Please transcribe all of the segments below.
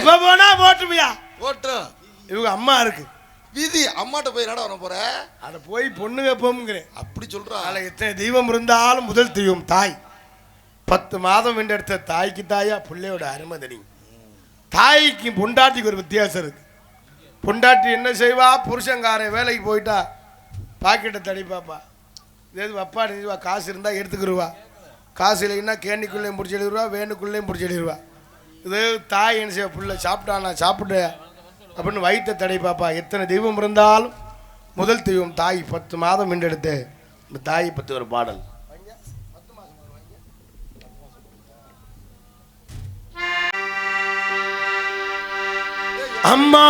இப்ப போனா போட்டுமியா ஓட்டும் இவங்க அம்மா இருக்கு. விதி அம்மாட்ட போய் என்னடா வர போற? அட போய் பொண்ணுங்க போங்கிறேன் அப்படி சொல்றா. அதில் எத்தனை தெய்வம் இருந்தாலும் முதல் தெய்வம் தாய். பத்து மாதம் வென்றெடுத்த தாய்க்கு தாயா பிள்ளையோட அருமை தெரியும் தாய்க்கு பொண்டாட்டிக்கு ஒரு வித்தியாசம் இருக்கு. பொண்டாட்டி என்ன செய்வா? புருஷங்காரன் வேலைக்கு போயிட்டா பாக்கெட்டை தடிப்பாப்பா ஏது வப்பா நினைவா காசு இருந்தால் எடுத்துக்கிடுவா காசு இல்லைன்னா கேணிக்குள்ளேயும் பிடிச்சி எழுதுருவா வேணுக்குள்ளேயும் பிடிச்சி எழுதுருவா. இது தாய் என்ன செய்ய புள்ள சாப்பிட்டானா சாப்பிட்டு அப்படின்னு வயிற்றை பாப்பா எத்தனை தெய்வம் இருந்தாலும் முதல் தெய்வம் தாய் பத்து மாதம் மின்னெடுத்து இந்த தாயை பற்றி ஒரு பாடல். அம்மா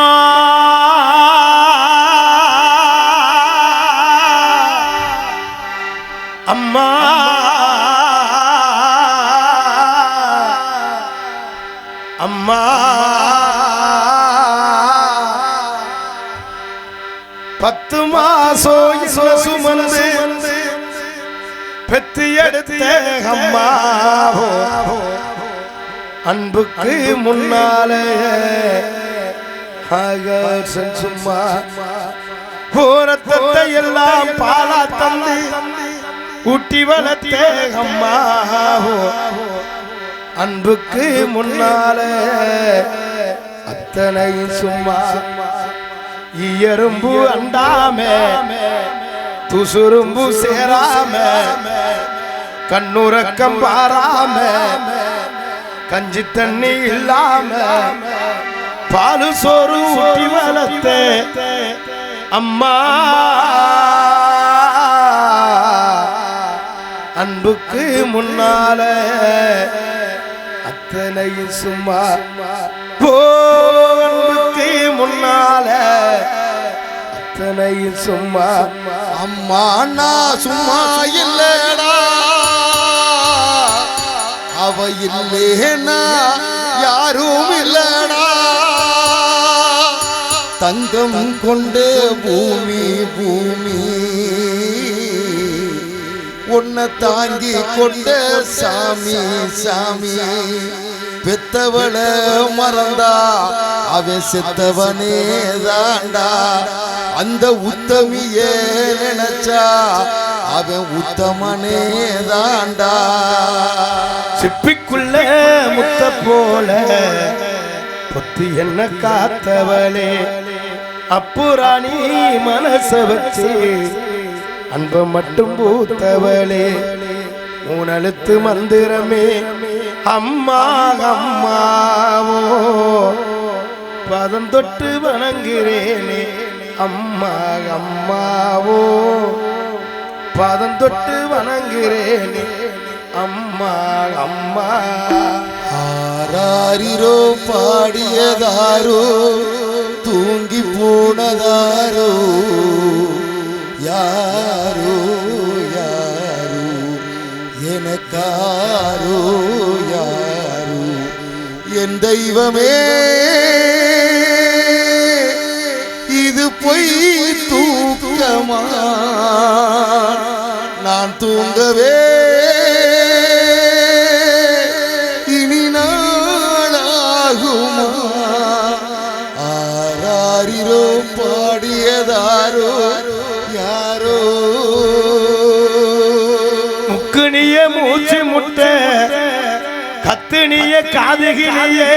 பெத்து எடுத்த அம்மாவோ அன்புக்கு முன்னாலே சும்மா. போரத்தத்தை எல்லாம் பாலா தந்து ஊட்டி வளர்த்த அம்மாவோ அன்புக்கு முன்னாலே அத்தனையும் சும்மா. இயரும்பு அண்டாம. துசுரும்பு சேராம கண்ணுறக்கம் பாராம கஞ்சி தண்ணி இல்லாம பாலு சோறு ஊட்டி வளர்த்த அம்மா. அன்புக்கு முன்னால அத்தனை சும்மா போ அத்தனையும் சும்மா. அம்மா நான் சும்மா இல்லடா அவ இல்லேனா யாரும் இல்லடா தங்கம் கொண்டு பூமி பூமி. உன்னை தாங்கி கொண்ட சாமி சாமி. பெத்தவள மறந்தா அவன் செத்தவனே தாண்டா அந்த உத்தமியே நினைச்சா? அவன் உத்தமனே தாண்டா சிப்பிக்குள்ள முத்த போல பொத்து என்ன காத்தவளே? அப்புராணி மனச வச்சு அன்ப மட்டும் பூத்தவளே. மூணழுத்து மந்திரமே அம்மா அம்மாவோ. பாதம் தொட்டு வணங்குறேனே அம்மா அம்மாவோ பாதம் தொட்டு வணங்குறேனே அம்மா அம்மா. ஆராரிரோ பாடியதாரோ தூங்கி போனதாரோ. யாரோ யாரோ எனக்காரோ யாரோ. என் தெய்வமே பொய் தூக்கமா? நான் தூங்கவே இனி நாளாகுமா? ஆராரிரோ பாடியதாரோ யாரோ? முக்குனிய மூச்சு முட்டை கத்துனிய காதுகிலேயே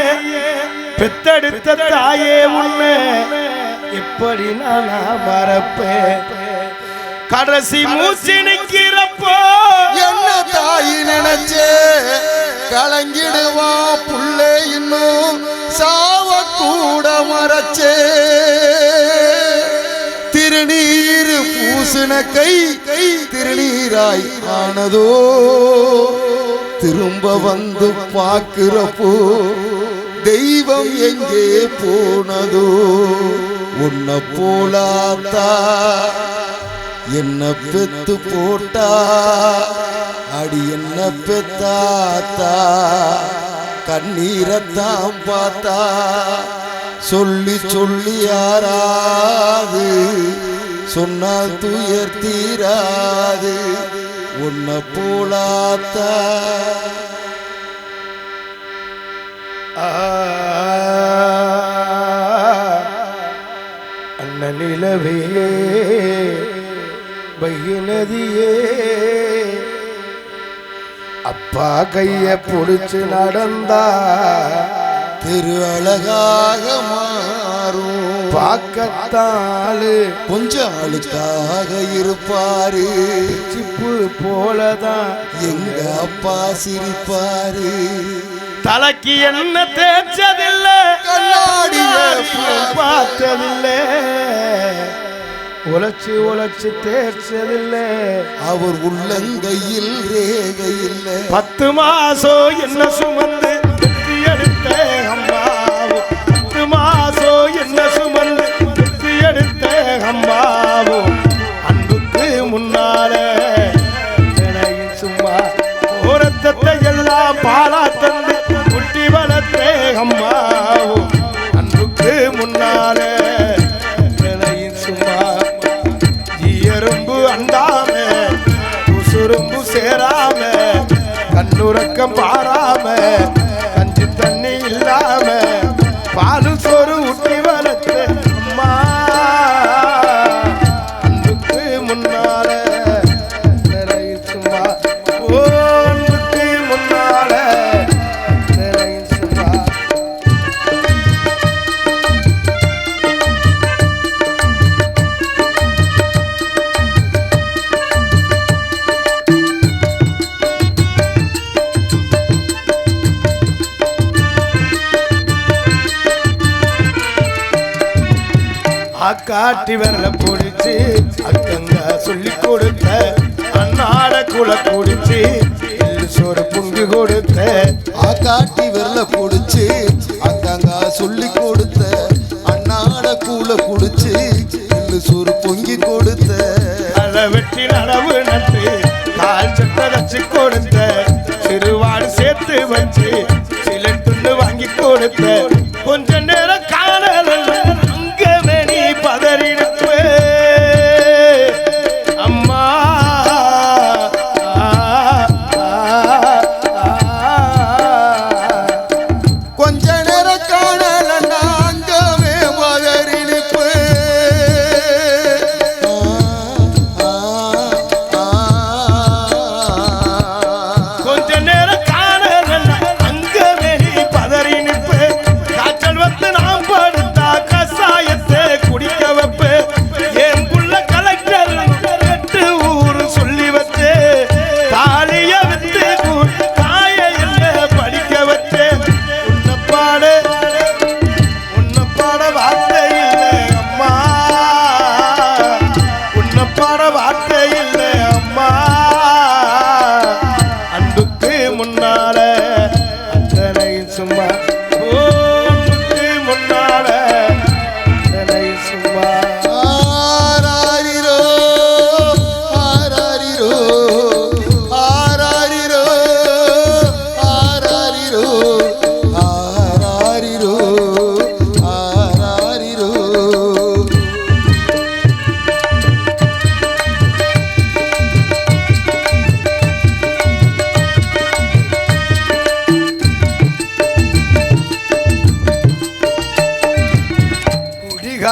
பெத்தெடுத்த தாயே உண்மை எப்படி நானா மறப்பேன்? கடைசி மூச்சு நிக்கிறப்போ என்ன தாய் நினைச்சே? கலங்கிடுவா புள்ளே இன்னும். சாவ கூட மறைச்சே. திருநீர் பூசின கை கை திருநீராய் ஆனதோ. திரும்ப வந்து பார்க்கிறப்போ தெய்வம் எங்கே போனதோ. உன்னை போலாத்தா என்ன பெத்து போட்டா அடி என்ன பெத்தாத்தா கண்ணீரத்தான் பார்த்தா. சொல்லி சொல்லி யாராது சொன்னால் துயர் தீராது உன்னை போலாத்தா. ஆ. நன்னிலவே பையநதியே அப்பா கைய பிடிச்சு நடந்தா திரு அழகாக மாறும். பார்க்கத்தாளு கொஞ்சம் அழுத்தாக இருப்பாரு. சிப்பு போலதான் எங்க அப்பா சிரிப்பாரு. தலைக்கு என்ன தேய்ச்சதில்லை? கண்ணாடிய பார்த்ததில்லை. உழைச்சு உழைச்சு தேர்ச்சதில்லை அவர் உள்ளங்கையில் ரேகையில் பத்து மாசம் என்ன சுமந்து அண்டாம உசுரும்பு சேராம கண்ணுறக்கம் பாராம காட்டி வரல பிடிச்சி அக்கங்க சொல்லி கொடுத்த அண்ணாட குல குடிச்சு சோறு பொங்கி கொடுத்த. ஆ காட்டி விரல பிடிச்சி அக்கங்க சொல்லி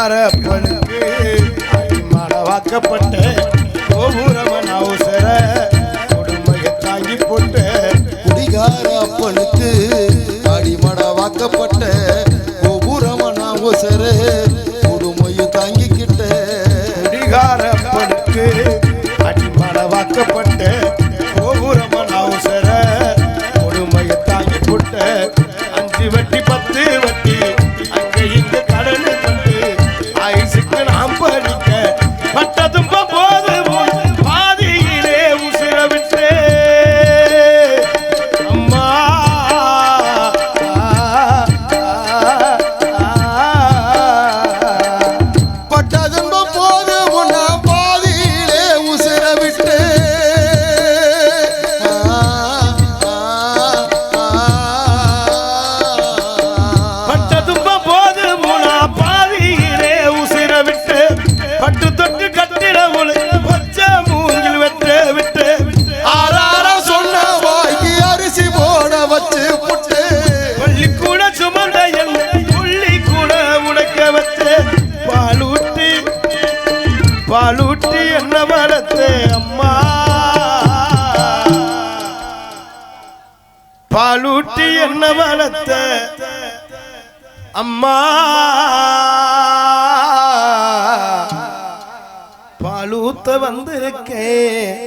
அரப்பனுக்கு மனவாக்கப்பட்ட கோபுரம அவசர கொடுமையை தாங்கி போட்ட. குடிகார அப்பனுக்கு அடிமடவாக்கப்பட்ட கோபுரம அவசர கொடுமையை தாங்கிக்கிட்ட குடிகார அப்பனுக்கு அடிமடவாக்கப்பட்ட பாலூட்டி என்ன வளர்த்த? அம்மா. பாலூத்த வந்திருக்கேன்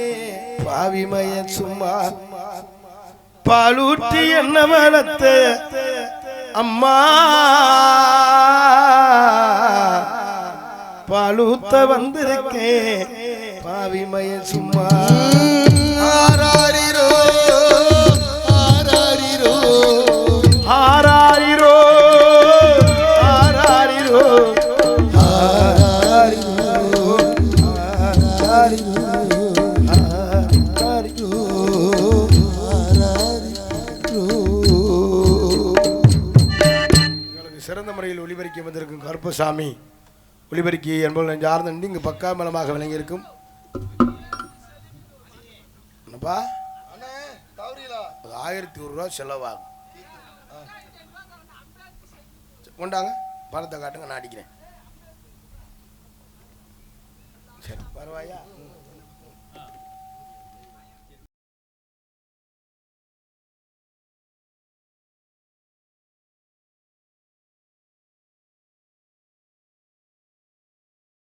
பாவிமய சும்மா. பாலூட்டி என்ன வளர்த்த? அம்மா. பாலூத்த வந்திருக்கேன் பாவிமய சும்மா. சிறந்த முறையில் ஒளிபரிக்க வந்திருக்கும் கருப்பசாமி. ஒளிபரிக்கை என்பது நெஞ்சார்ந்த நன்றி இங்கு பக்கா மலமாக விளங்கியிருக்கும். என்னப்பா? ஆயிரத்தி ஒரு ரூபா செலவாகும். கொண்டாங்க பணத்தை காட்டுங்க நான் அடிக்கிறேன். Paro allá.